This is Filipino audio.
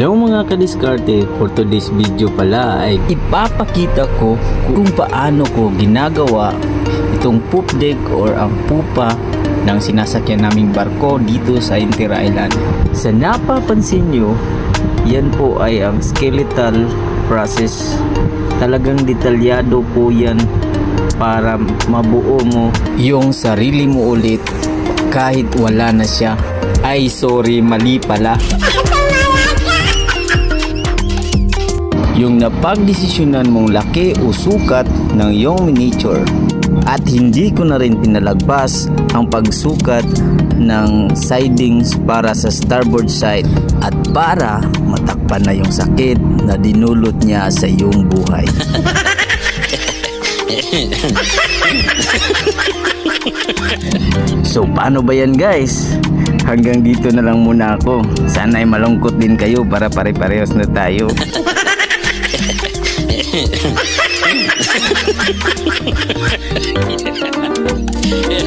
Hello mga kadiskarte, for today's video pala ay ipapakita ko kung paano ko ginagawa itong poop deck or ang pupa ng sinasakyan naming barko dito sa Intera Island. Sa napapansin nyo, yan po ay ang skeletal process. Talagang detalyado po yan para mabuo mo yung sarili mo ulit kahit wala na siya. Ay sorry, mali pala. yung napagdesisyonan mong laki o sukat ng iyong miniature. At hindi ko na rin pinalagpas ang pagsukat ng sidings para sa starboard side at para matakpan na yung sakit na dinulot niya sa iyong buhay. So paano ba yan guys? Hanggang dito na lang muna ako. Sana ay malungkot din kayo para pare-parehas na tayo. え